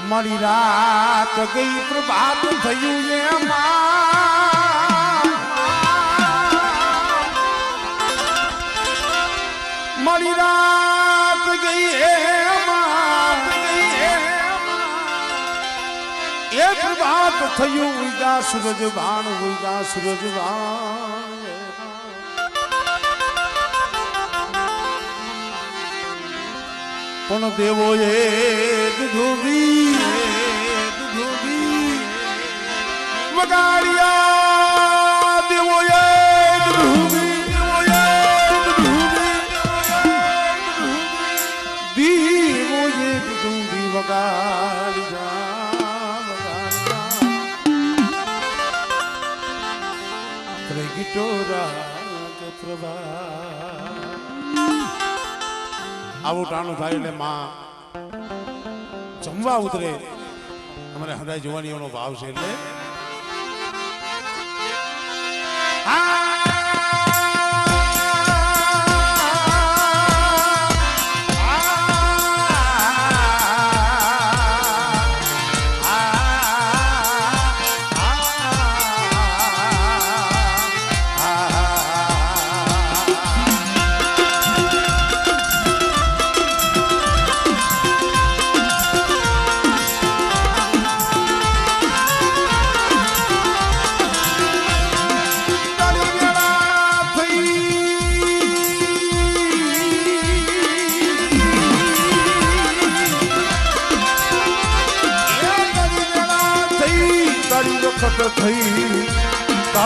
મારી રાત ગઈ પ્રભાત થયું એમાં મારી. રાત ગઈ એ પ્રભાત થયું ઉગા સૂરજ ભાણ ઉગા સૂરજ પણ દેવો એ દુધુબી દુધુબી વગાડિયા દેવો એ દુધુબી દેવો એ દુધુબી વગાડ્યા વગાડ્યા. રાગ પ્રભા આવું ટાણું થાય એટલે માં જમવા ઉતરે. અમારે હદાય જોવાનીઓનો ભાવ છે એટલે. તારી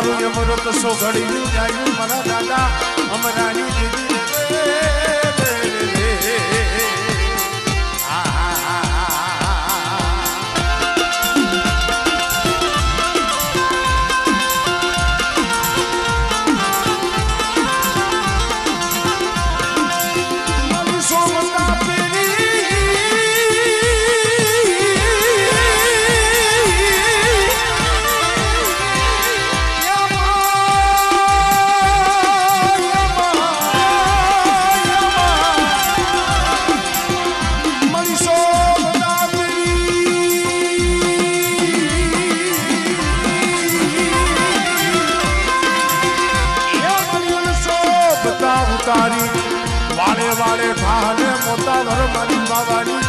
તારું અમૃત સોઘડ્યું જાય. મારા દાદા અમરાની દેવી ઘર મારી બાવાની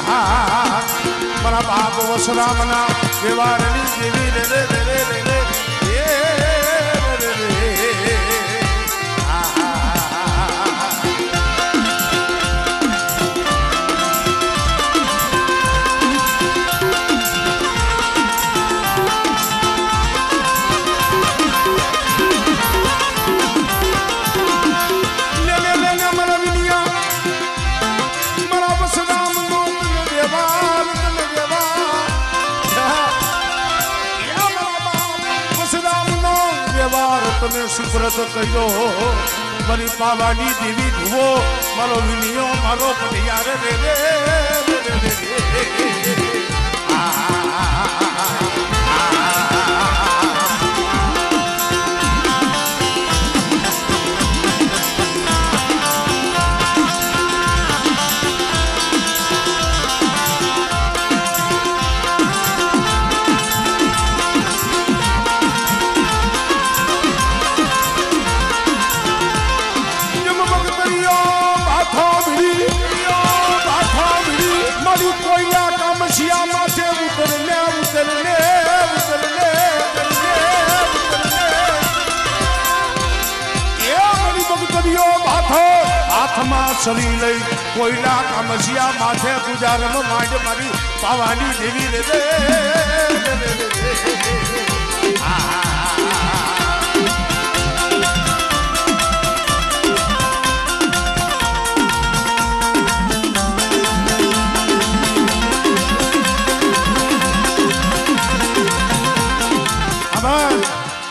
હાથ મારા બાપ વસરામના વ્યવહારની જેવી રે રે રે રે સુપ્રત કર્યો. મારી પાવાની દેવી ધુવો મારો વિનિયો, મારો પટિયાર રે રે રે રે રે. છરી લઈ કોઈના કામસિયા માથે ગુજારનો માંડ મારી પાવાની દેવી રે દે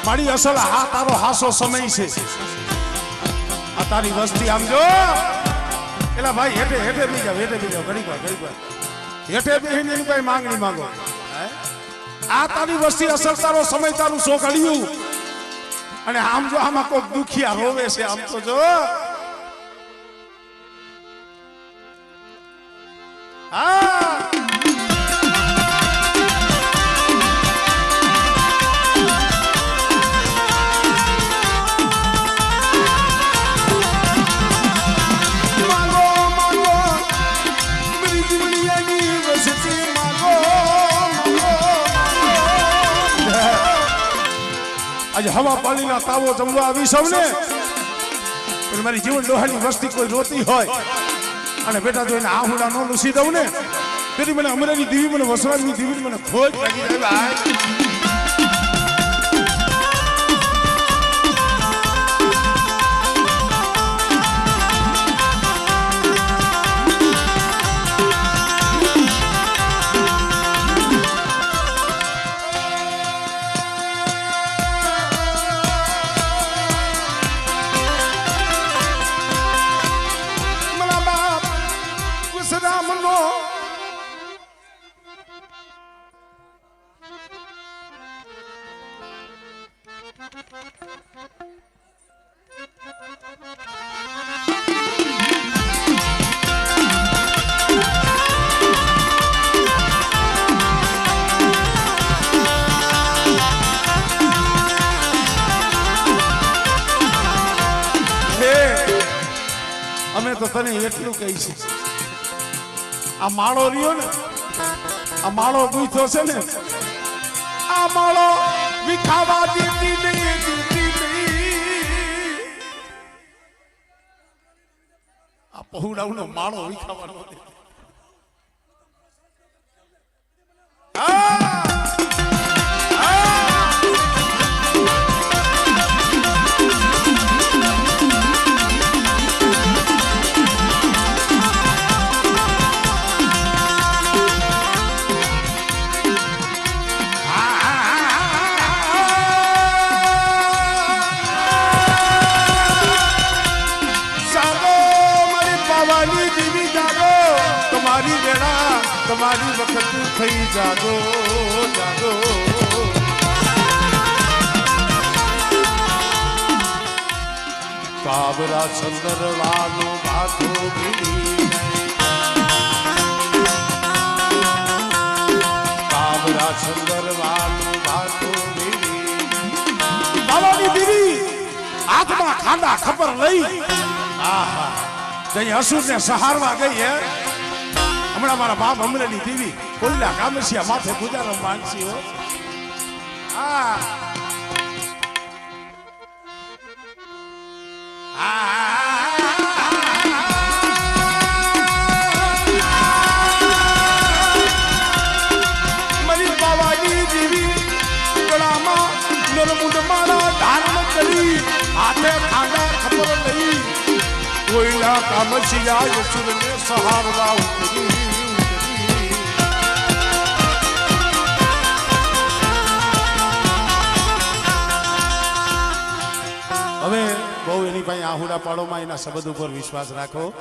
મારી અસલ હા તારો હાસો સમય છે. આ તારી વસ્તી આમ જો. એલા ભાઈ, હેઠે હેઠે બી જાવ હેઠે બી જાવ ઘડીક વાર ઘડીક વાર. હેઠે બેહીને એની કઈ માંગણી માંગો? આ તારી વસ્તી અસર, તારો સમય, તારું શોખ અડ્યું. અને આમ જો આમાં કોઈક દુખિયા રોવે છે, આમ તો જો. આજે હવા પાણીના તાવો જમવા આવી સૌને. પણ મારી જીવન ડોહાની વસ્તી કોઈ રોતી હોય. અને બેટા જોઈને આ હુડા નો લૂસી દઉં ને તેથી મને અમરેલી દીવી, મને વસરાજની દીવી મને ખોજ લાગી તને એટલું કહી છે આ માળો રહ્યો ને, આ માળો ગૂંથો છે ને, આ માળો વિખાવા દીધી દીધી આ પહોળાવનો માળો વિખાવાનો નથી. થઈ જાગો જાગો કાબરા ચંદર વાલો ભાથો ભીડી કાબરા ચંદર વાલો ભાથો ભીડી બાવાની દીવી હાથમાં ખાંડા ખબર લઈ. આહા. જઈ અસુરને સહારવા ગઈ હે. હમણાં મારા બાપ અમરેલી દેવી કોલ્લા કામસિયા માથે ગુજારો માંગસી હો. આ મરી બાવાની દેવી ગળામાં નરમુંડ માળા પાસે પાડોમાં એના શબ્દ ઉપર વિશ્વાસ રાખો.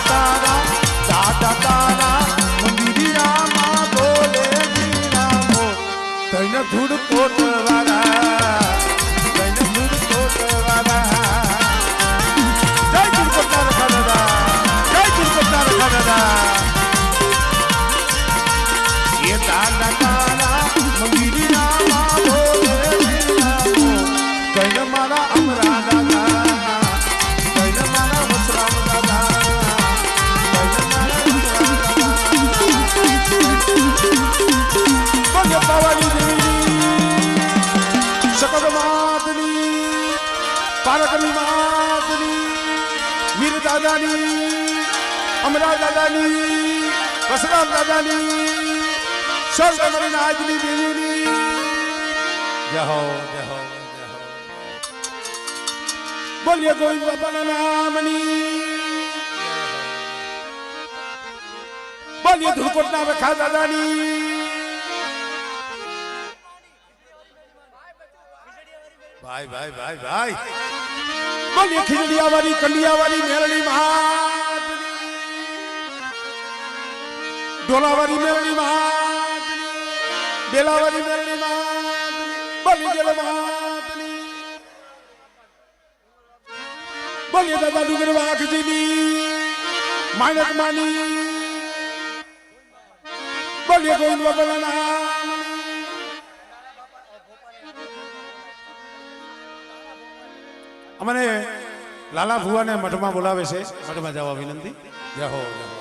माता અમરા દાદાની વસરામ દાદાની સ્વર્ગમરી નાજની દેવીની જય હો જય હો જય હો બોલ્યો ગોવિંદ બાપાના નામની બોલ્યો ધુલકોટના વખા દાદાની ભાઈ ભાઈ ભાઈ ભાઈ બોલીએ ખીજડીયા વાળી કંડિયા વાળી મેરણી મહાત ડોલા મેળણી મહાત વાળી મહાત મહાતની બોલીએ દાદા ડુંગર વાઘજીની માણક માની બોલીએ ગોવિંદ બાબાના અમને લાલા ભુવાને મઠમાં બોલાવે છે મઠમાં જવા વિનંતી જય હો જય હો